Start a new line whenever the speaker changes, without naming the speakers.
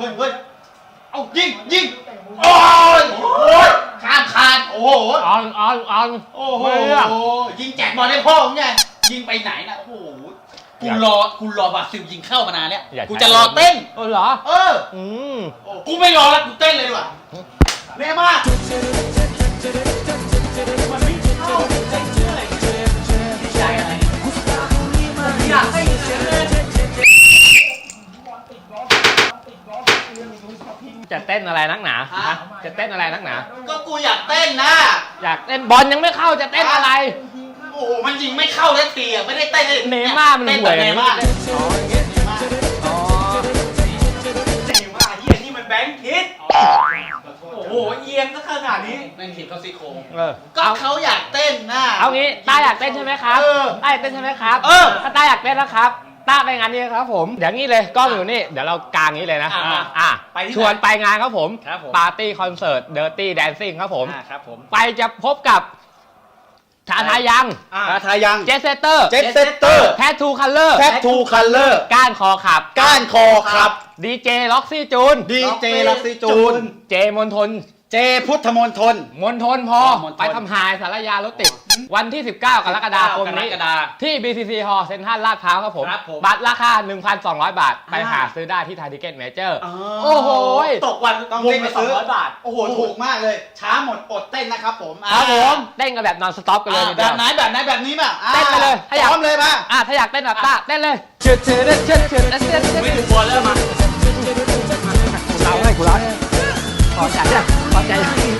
เฮ้ยเฮ้ยเอายิงยิงโอ้ยโอ้ยข้ามขาดโอ้โห
ออนออนออน
โอ้โห
ไม่เลือก
ยิงแจกบอลให้พ่อผมไงยิงไปไหนนะโอ้โหกูรอกูรอบราซิลยิงเข้ามานานแล้ว
อยาก
กูจะรอเต้น
เออเหรอ
เออ
อืม
โอ้กูไม่รอแล้วกูเต้นเลยดีกว่าเน่มาก จะ
เต้นอะไรนักหนาฮะจะเต้นอะไรนักหนา
ก็กูอยากเต้นนะ
อยากเต้นบอลยังไม่เข้าจะเต้นอะไร
โอ้โหมันยิงไม่เข้าสักทีอะไม่ได้เต้น
เนม่ามัน
เต้น
ห่
แบ
วย
บเนม่า
อ๋ออย่างเงี้ย
เนม่า
อ๋อ
เจ๋งว่ะเฮียนี่มันแบงค์พิษโอ้โหเอียงซะขนาดนี้
แม่งผิดเข้าซี่โครง
เออ
ก็
เอา
เขาอยากเต้นนะ
เอางี้ต้าอยากเต้นใช่ไหมครับ
เออ
ต้าอยากเต้นใช่ไหมครับ
เออ
ถ้าต้าอยากเต้นนะครับ ต้าไปงานนี้ครับผมเดี๋ยวงี้เลยกล้องอยู่นี่เดี๋ยวเรากางนี้เลยนะ
อะ
อะ
ไปที่ไหน
ชวนไปงานครับผม
ครับผม
ปาร์ตี้คอนเสิร์ตเดอร์ตี้แดนซิ่งครับผม
อ่าครับผม
ไปจะพบกับทาทายัง
อ่า
ทาทายัง
เจสเซเตอร์
เจ็ตเซตเตอร์
แททูคัลเลอร์
แททูคัลเลอร์
ก้านคอขับ
ก้านคอครับ
ดีเจล็อกซี่จูน
ดีเจลักซี่จูน
เจมนทน
เจพุทธมนทน
มนทนพอ
มณฑล
ไปทำหายสารยารถติด วันที่ 19 กรกฎาคมนี้
กรกฎา
ที่ BCC Hall เซ็นทรัลลาดพร้าวครับผม
ครับผม
บัตรราคา 1,200 บาท ไป
อ่า
หาซื้อได้ที่ไทยทิเก็ตเมเจอร์
อ๋อ
โอ้โห
ตกวัน
ต้อง
วง
รีบไป
ละ
ซื้
สอง
อ
ร้อยบาท
โอ้โห ถูกมากเลย ช้าหมดอดเต้นนะครับผม
ครับผม
อ่า
เต้นกันแบบนอนสต็อปกันเลยที
แบ
เดียว
บไหนแบบไหนแบบนี้ป่ะอ่า
เต้นไปเลยถ้าอยาก
พร้อมเลยป่ะ
อะถ้าอยากเต้นแบบต้าเต้นเลยเชิดเชิดเชิดเชิดเชิดเชิดเชิด
ไม่ถึงบอลแล้วมา 好，加油